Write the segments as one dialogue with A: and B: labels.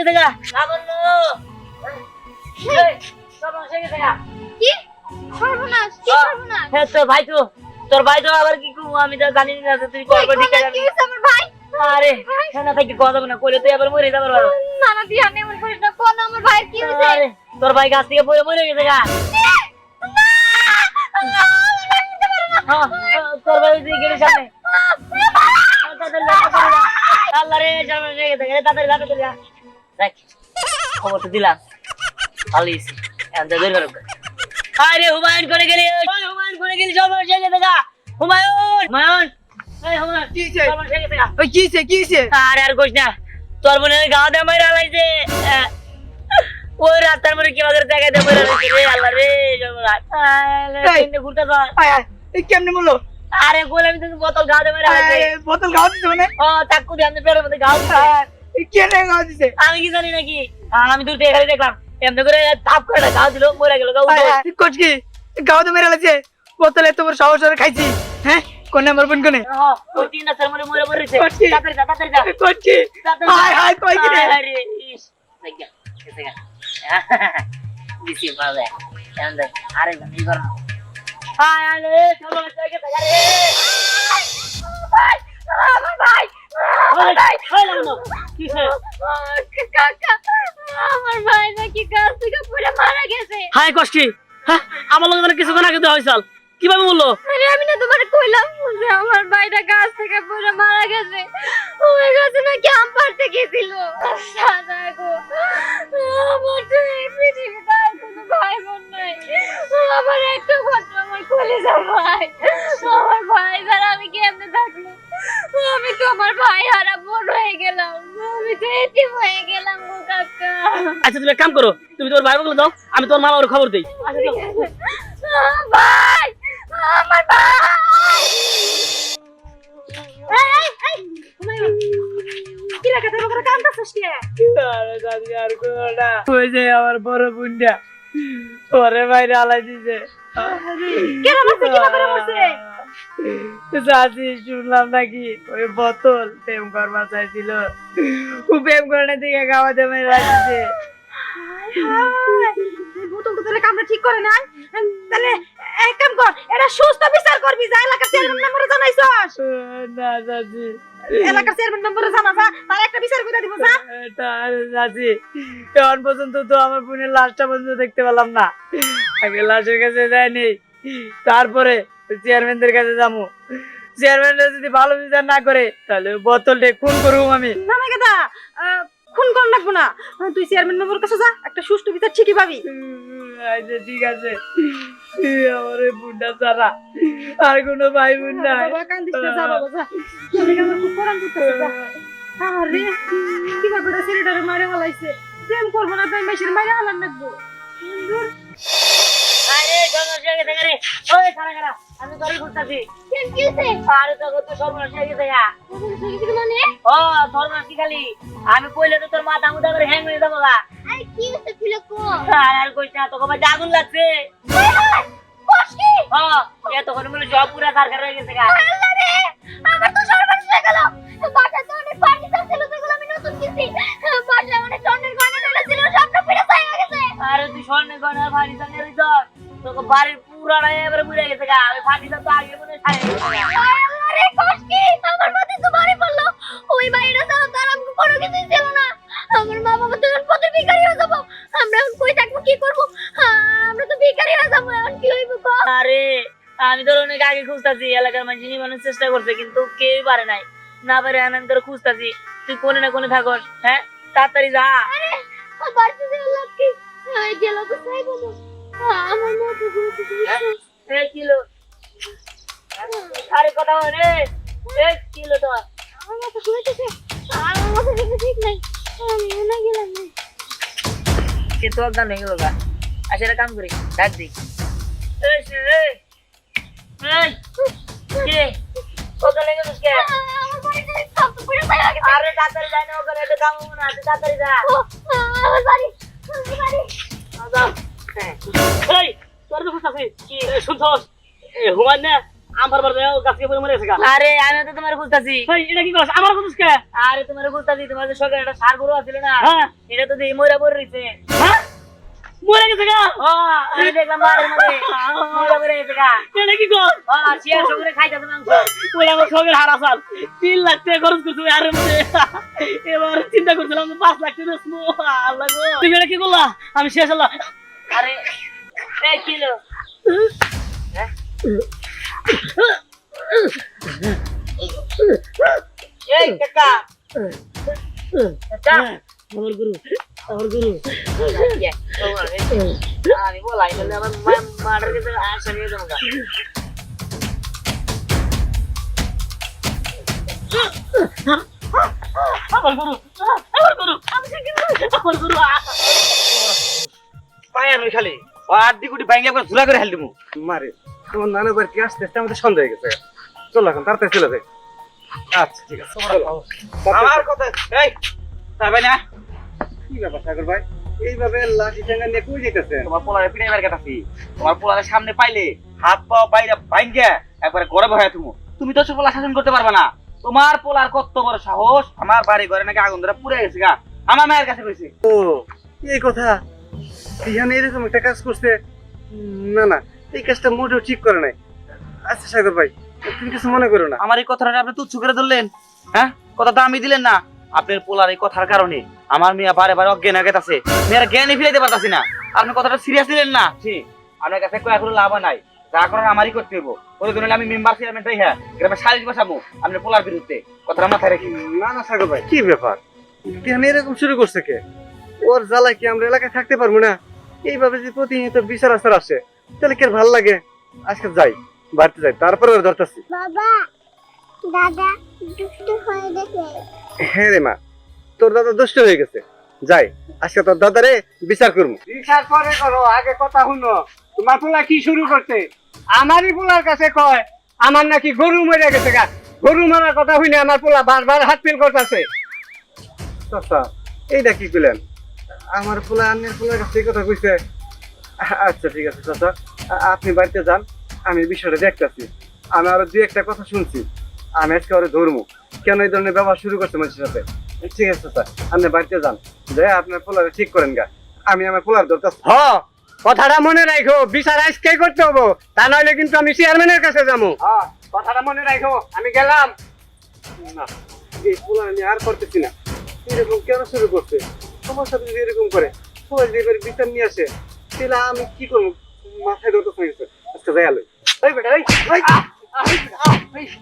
A: গেছে গা।
B: কি? সর্বনাশ কি সর্বনাশ?
A: হ্যাঁ তোর ভাই তো তোর ভাই তো আবার কি করব আমি তো জানি না তুই করব ঠিক আছে
B: আমার ভাই?
A: আরে হ্যাঁ না থাকি কথা না কইলে তুই আবার মরে যাবার ভালো
B: না না তুই আর করিস না কোন আমার ভাই কি হয়েছে?
A: আরে তোর ভাই গাছ থেকে পড়ে মরে গেছে গা। হ্যাঁ, হ্যাঁ, তোর ভাই ওই গেলে সামনে। আহ, তাড়াতাড়ি যা, যা। আল্লাহ রে সামনে গেছে রে, তাড়াতাড়ি যা, যা। দেখ খবর তো দিলাম। ভালোই এখন তো বের করো আরে হুমায়ুন করে গেলি। হুমায়ুন করে গেলি সব গেছে গা হুমায়ুন! হুমায়ুন! গেছে গা
C: ওই কি হইছে কি হইছে
A: আরে আর কইস না তোর গাও দে মাইরা লাইছে। আহ, ওই রাস্তার কি বাজার জায়গায় দে রে আল্লাহ রে জমরাত
C: এই।
A: তিনটে ঘুরতে তো
C: আয় আয় এই কেমনে বলল
A: আরে বলে বোতল গাও দে মাইরা লাইছে।
C: আয়, বোতল গাও দিছে মানে?
A: ও চাকু দিয়ে আমি পেটের মধ্যে গাও
C: এই কেনে গাও দিছে
A: আমি কি জানি নাকি আমি দূর থেকে খালি দেখলাম এমনি করে তাপ করে গাও দিল মরে গেল গাও
C: আয়, কোচ কি গাও তো মেরে লাগছে বোতলে তোমার সাহস করে খাইছি হ্যাঁ কোন নাম্বার বোন কোনে
A: ওই তিন রাস্তার মধ্যে মরে মরেছে। তাড়াতাড়ি যা তাড়াতাড়ি যা
C: কোচ কি হাই হাই কই কি রে
A: আরে ইস দেখা দেখা দিছি পাবে এমন দেখ আরে আমি করো হাই আরে চলো চলে দেখা রে
B: ভাই ভাই
A: হাই কষ্টি হ্যাঁ? আমার লগে কিছু না কিন্তু হইছাল কীভাবে বলল?
B: আরে আমি না তোমার কইলাম যে আমার ভাইটা গাছ থেকে পড়ে মারা গেছে। ওই গাছে নাকি আম পাড়তে গেছিল। সাদা গো আমার তো এই কোনো ভাই বোন নাই। আমার একটা মাত্র আমার কলেজা ভাই। আমার ভাই ছাড়া আমি কেমনে থাকল আমি তো আমার ভাই হারা বোন হয়ে গেলাম। আমি তো এতিম হয়ে গেলাম গো কাকা।
A: আচ্ছা তুমি এক কাম করো তুমি তোমার ভাই বলে দাও আমি তোমার মামার খবর দেই।
B: ভাই আমার ভাই! কি রে, কাঁথার উপরে কান্দাছিস কে?
C: আরে দাদি আর কোনা ওই যে আমার বড় বুন্ডা ওরে বাইরে আলাই দিছে।
B: কে রে, মারছে, কি
C: চাচি শুনলাম নাকি ওই বোতল প্রেম করবা চাইছিল। ও প্রেম করে দিকে খাওয়াতে মেরে রাখছে।
B: ঠিক করে নাই? তাহলে এক কাম কর এটা সুস্থ বিচার করবি যা এলাকার চেয়ারম্যান মেম্বারে জানাইছস।
C: না চাচি
B: এলাকার চেয়ারম্যান মেম্বারে জানা যা তার একটা বিচার করে দিব যা।
C: এখন পর্যন্ত তো আমার বোনের লাশটা পর্যন্ত দেখতে পেলাম না। আগে লাশের কাছে যায়নি তারপরে চেয়ারম্যানদের কাছে যাব। চেয়ারম্যানরা যদি ভালো বিচার না করে তাহলে বোতলটা খুন করব আমি।
B: না না খুন কম লাগবো না তুই চেয়ারম্যান বাবুর কাছে যা একটা সুষ্ঠু বিচার ঠিকই পাবি।
C: আচ্ছা ঠিক আছে। আমার ওই বুনটা ছাড়া আর কোনো ভাই বোন নাই।
B: বাবা কান্দিস না যা বাবা যা। ছেলেটা আমার খুব পরান করতেছে যা। আরে কি ব্যাপারটা ছেলেটারে মারে হালাইছে প্রেম করব না তাই মেশিন মারে হালান লাগবো।
A: আমি তোরে ঘুরতাছি আমি কইলে তো তোর মাথা মুদা করে হ্যাং হয়ে যাব গা লাগছে
B: কষ্টি
A: সব পুরা সরকার হয়ে
B: হয়ে গেল
A: আরে তুই স্বর্ণের গয়না ভারী বাড়ির পুরাটা এবারে বুঝে গেছে গা। ওই ফাটিটা তো আগে মনে।
B: আরে কষ্টি আমার মাথায় তো বাড়ি পড়ল। ওই বাইরে তো তার আমাকে কোনো কিছুই ছিল না। আমার মা বাবা তো এখন পথে ভিখারি হয়ে যাব। আমরা এখন কই থাকব কি করব? আমরা তো ভিখারি হয়ে যাব এখন কি হইব কো?
A: আরে আমি তোর অনেক আগে খুঁজতাছি এলাকার মানুষ নিবানোর চেষ্টা করছে কিন্তু কেউই পারে নাই। না পারে আমি তোর খুঁজতাছি। তুই কোনে না কোনে থাকস হ্যাঁ? তাড়াতাড়ি যা।
B: আরে বাড়িতে যে লাকি এই গেল তো সাই বাবু আমার মা তো ঘুরতে
A: এক কিলো আরে কথা হয় রে এক কিলো তো
B: আমার মা তো ঘুরতেছে আমার মাথা কিছু ঠিক নাই আমি না গেলাম না
A: কে তো একদম নেই গা আচ্ছা একটা কাম করি ডাক দি এই সে, এই এই কে ওকে লেগে গেছিস কে
B: আমার বাড়িতে সব তো পুরো ছাই হয়ে গেছে
A: আরে তাড়াতাড়ি যাই না ওখানে একটা কাম হবে না তুই তাড়াতাড়ি যা
B: ও, আমার বাড়ি আমার বাড়ি
A: এই তোর তো খুঁজতাছি কি শুনছস হুমায়ুন না
D: আমার বার দেও গাছকে পরে মরে গেছে
A: আরে আমি তো তোমার খুঁজতাছি।
D: এই এটা কি করছ? আমার কথা কে?
A: আরে তোমার খুঁজতাছি তোমার যে শখের একটা সার গরু আছিল না এটা তো দিয়ে ময়রা পড়ে রইছে।
D: হ্যাঁ? মরে গেছে গা।
A: ও আমি দেখলাম বাড়ির মধ্যে ময়রা পড়ে গেছে গা।
D: এটা কি কর
A: ও শিয়ার সঙ্গে খাইতেছে মাংস।
D: ওই আমার সঙ্গের হারা সাল তিন লাখ টাকা খরচ করছ আর এবার চিন্তা করছিলাম পাঁচ লাখ টাকা দেবো আল্লাহ গো। তুমি এটা কি করলা? আমি শেষ হলাম।
A: আরে এই কিলো এই কাকা। কাকা।
D: আমার গুরু আমার গুরু।
A: আমি বলাই বলে আমার মার্ডার কাছে আসা নিয়ে যাব
D: আমার গুরু আমার গুরু আমার গুরু
E: পায় আমি খালি। ও আড্ডি কুটি ভাঙলে একবার ঝুলা করে হেল দিমু। মারে তোমার নানু বার কি আসতে আসতে আমাদের সন্দেহ হয়ে গেছে। চলো এখন তাড়াতাড়ি চলে যাই। আচ্ছা ঠিক আছে আমার কথা এই না কি ব্যাপার সাগর ভাই? এইভাবে লাঠি ঠেঙ্গা নিয়ে কই যেতেছেন তোমার পোলারে পিটাইবার কাটাছি তোমার পোলারে সামনে পাইলে হাত পা বাইরে ভাঙ্গে একবারে ঘরে বহায় তুমি তুমি তো পোলা শাসন করতে পারবে না। তোমার পোলার কত বড় সাহস আমার বাড়ি ঘরে নাকি আগুন ধরে পুড়ে গেছে গা। আমার মায়ের কাছে কইছে।
F: ও এই কথা ইহানে এরকম একটা কাজ করছে না না এই কাজটা মোটেও ঠিক করে নাই। আচ্ছা সাগর ভাই তুমি কিছু মনে করো না।
E: আমার এই কথাটা আপনি তুচ্ছ করে ধরলেন? হ্যাঁ? কথা দামি দিলেন না। আপনার পোলার এই কথার কারণে আমার মেয়ে বারে বারে অজ্ঞান হয়ে গেছে। মেয়ের জ্ঞানই ফিরাইতে পারতাছি না। আপনি কথাটা সিরিয়াস দিলেন না? জি আপনার কাছে কয়েক কোনো লাভ নাই। যা করার আমারই করতে হইব। ওই জন্য আমি মেম্বার চেয়ারম্যান তাই হ্যাঁ গ্রামে সালিশ বসাবো আপনার পোলার বিরুদ্ধে। কথাটা মাথায় রাখি।
F: না না সাগর ভাই কি ব্যাপার? এরকম শুরু করছে কে? ওর জ্বালায় কি আমরা এলাকায় থাকতে পারব না? এইভাবে যে প্রতিনিয়ত বিচার আচার আসে তাহলে কে ভালো লাগে? আজকে যাই বাড়িতে যাই তারপরে ওর ধরতেছি।
B: বাবা দাদা দুষ্টু হয়ে গেছে।
F: হ্যাঁ রে মা তোর দাদা দুষ্ট হয়ে গেছে। যাই আজকে তোর দাদারে বিচার করব
G: বিচার পরে করো আগে কথা শুনো। তোমার পোলা কি শুরু করছে? আমারই পোলার কাছে কয় আমার নাকি গরু মরে গেছে গা। গরু মারার কথা শুনে আমার পোলা বারবার হাত ফেল করতেছে।
F: এইটা কি করলেন আমার পোলা আন্যের পোলার কাছে কথা কইছে। আচ্ছা ঠিক আছে চাচা। আপনি বাড়িতে যান আমি বিষয়টা দেখতেছি। আমি আরও দুই একটা কথা শুনছি। আমি আজকে ওরে ধরবো কেন এই ধরনের ব্যবহার শুরু করছে মানুষের সাথে? ঠিক আছে চাচা আপনি বাড়িতে যান। যাই আপনার পোলারে ঠিক করেন গা। আমি আমার পোলার ধরতেছি।
G: হ কথাটা মনে রাখো বিচার আজকে করতে হব। তা নইলে কিন্তু আমি চেয়ারম্যানের কাছে যাব কথাটা মনে রাখো আমি গেলাম।
F: না এই পোলা আমি আর করতেছি না। এরকম কেন শুরু করছে? তোমার সাথে যদি এরকম করে সবাই যদি এবার বিচার নিয়ে আসে তাহলে আমি কি করব? মাথায় ধরতে হয়ে গেছে। আজকে যাই আলো
G: ওই বেটা ওই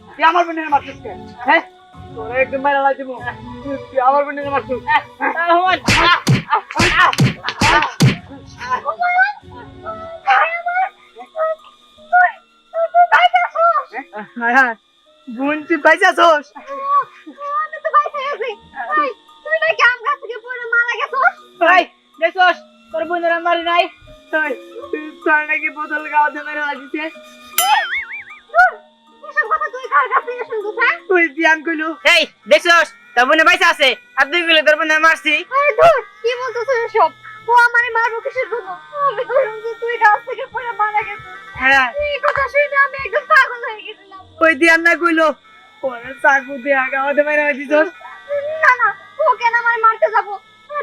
G: তুই আমার বোনের মারছিস? হ্যাঁ? তোরা একদম মারা লাগছে তুই আমার বোনের মারছিস।
C: হ্যাঁ। হ্যাঁ। বোন পাইছাছোস ভাই দেখছস তোর বোনের মারি নাই? তুই তোর নাকি বোতল গাওয়াতে মেরে লাগিছে
B: তুই
C: ধ্যান কইলু।
A: এই দেখছস তোর বোনে বাইসা আছে আর তুই গুলো তোর বোনে মারছি।
B: আরে ধুর কি বলতেছিস এসব? ও আমারে মারবো কিসের জন্য? আমি যে তুই গাছ থেকে পড়ে মারা গেছিস।
C: হ্যাঁ।
B: এই কথা শুনে আমি একদম পাগল হয়ে গেছিলাম।
C: ওই ধ্যান না কইলো পরে চাকু দিয়া গাওয়াতে মেরে
B: না না ও কেন আমার মারতে যাব।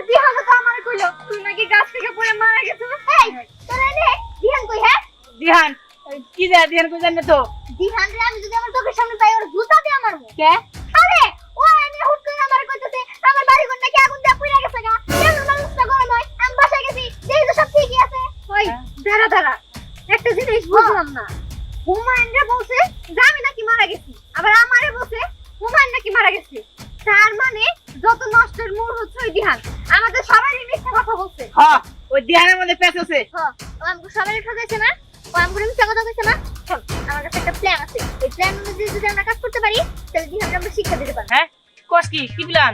B: দিহান তো আমার কইলো। তুই নাকি গাছ থেকে পড়ে মারা গেছিস? এই তোরা নে দিহান কই হ্যাঁ?
C: দিহান কি যা দিহান কই জানে তো?
B: রে আমি যদি আমার চোখের সামনে পাই ওর জুতা দিয়ে কে? আরে ও এনে হুট করে আমার কইতেছে আমার বাড়ি ঘর নাকি আগুন দিয়ে পুড়ে গেছে গা। কেন গরম হয়? আমি বাসায় গেছি দেখি তো সব ঠিকই আছে। ওই দাঁড়া দাঁড়া। একটা জিনিস বুঝলাম না। ও আমাকে সবাই ঠকাইছে না? ও আমাকে মিথ্যা কথা কইছে না? শোন, আমার কাছে একটা প্ল্যান আছে। এই প্ল্যান অনুযায়ী যদি আমরা কাজ করতে পারি তাহলে আমরা শিক্ষা দিতে পারব।
A: হ্যাঁ? কস কি? কি প্ল্যান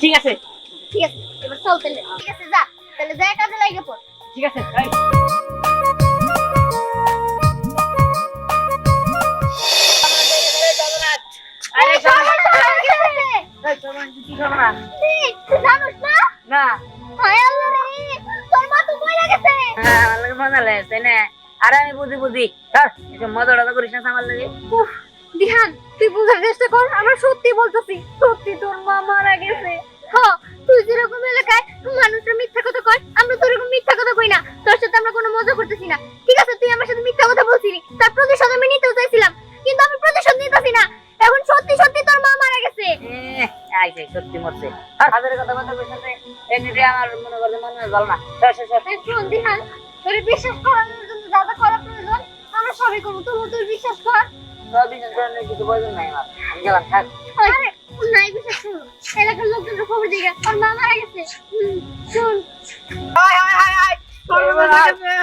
A: ঠিক আছে?
B: ঠিক আছে। এবার চল তাহলে। ঠিক আছে যা। তাহলে যা কাজে লাগে পড়।
A: ঠিক আছে লাগে।
B: উফ, দিহান, তুই বোঝার চেষ্টা কর, আমরা সত্যি বলতেছি, সত্যি তোর মা মারা গেছে। হ, তুই যেরকম এলাকায় মানুষরা মিথ্যা কথা কয়, আমরা তো মিথ্যা কথা কই না। তোর সাথে আমরা কোনো মজা করতেছি না। ঠিক আছে, তুই আমার সাথে মিথ্যা কথা বলছিলি, তার প্রতিশোধ আমি নিতেও চাইছিলাম, কিন্তু আমি প্রতিশোধ নিতেছি না। এখন সত্যি সত্যি তোর মা মারা গেছে।
A: আইছে সত্যি মরছে। আর হাজারের কথা কথা কইছ এমনিতে আমার মনে করছে মনে হয় না। কিছু আমি গেলাম থাক।
B: নাই বিশ্বাস করো এলাকার লোকজনের খবর দিয়ে গেছে ওর মা মারা
D: হাই হাই হাই হাই। সর্বনাশ হয়ে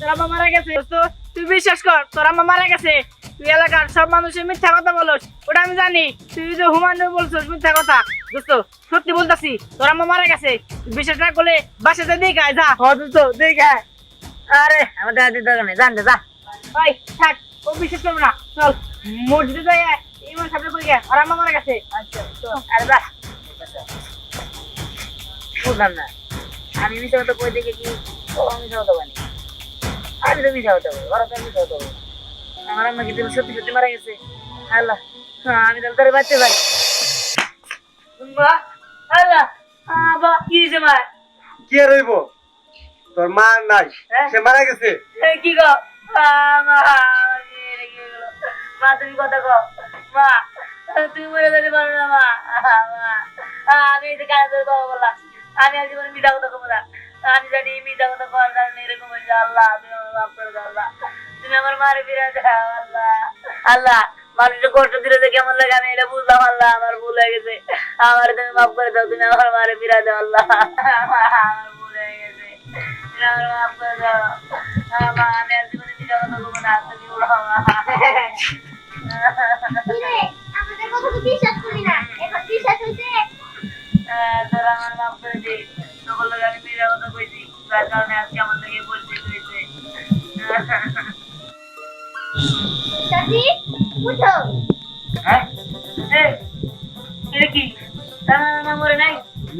D: তোর মারা তোর তুই বিশ্বাস কর তোর আম্মা মারা গেছে। তুই এলাকার সব মানুষের মিথ্যা কথা বলস। ওটা আমি জানি। তুই যে হুমান বলছিস মিথ্যা কথা দোস্ত সত্যি বলতাছি তোর আম্মা মারা গেছে। বিশ্বাস না করলে বাসাতে দিয়ে গায় যা।
C: অথচ দেখে
A: আরে আমার দাদা দিতে নেই। জান যা
D: ওই থাক ও বিশ্বাস করব না। চল। মসজিদে যাই ইমাম সামনে কই গে আর আম্মা মারা গেছে।
A: আচ্ছা আরে যা। বুঝলাম না। আমি মিশা কথা কই দেখে কি? ও মিশা কথা বানি আমি তো মিশা কথা বলি ওরা তো কথা বলি। আমার আম্মা কি তুমি সত্যি সত্যি মারা গেছে। আল্লাহ হ্যাঁ, আমি তাহলে তার বাচ্চা ভাই মা আল্লাহ আবা কি হয়েছে মা
F: কে রইব তোর মা নাই
A: হ্যাঁ?
F: সে মারা গেছে।
A: কি গো? মা কি তুমি কথা কও। মা তুমি মরে যেতে পারো না মা। আমি এই যে কানে ধরে কথা বললাম আমি আর জীবনে মিথ্যা কথা কবো না। আমি জানি মিথ্যা কথা করার কারণে এরকম হয়েছে আল্লাহ তুমি আমার মাফ করে আল্লাহ। তুমি আমার মারে ফিরে দাও, আল্লাহ। আল্লাহ, মানুষের কষ্ট দিলে যে কেমন লাগে আমি এটা বুঝলাম, আল্লাহ, আমার ভুল হয়ে গেছে। আমার তুমি মাফ করে দাও, তুমি আমার মারে ফিরে দাও, আল্লাহ। আমার ভুল হয়ে গেছে। আমার মাফ করে দাও। মা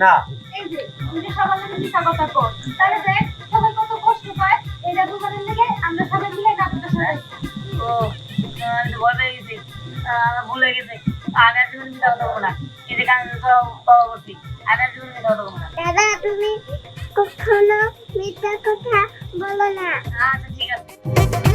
A: না।
B: এই যে তুই যে সবার মিথ্যা কথা কর। তাহলে দেখ সবাই কত কষ্ট পায় এটা লেগে আমরা সবাই মিলে গাছটা সাজাইছি
A: ও আমি তো ভয় পেয়ে গেছি ভুল গেছে। আমি আর জীবনে মিথ্যা কথা বলব না। এই যে করছি আমি আর জীবনে মিথ্যা কথা বলব না।
B: দাদা তুমি কখনো মিথ্যা কথা বলো না।
A: আচ্ছা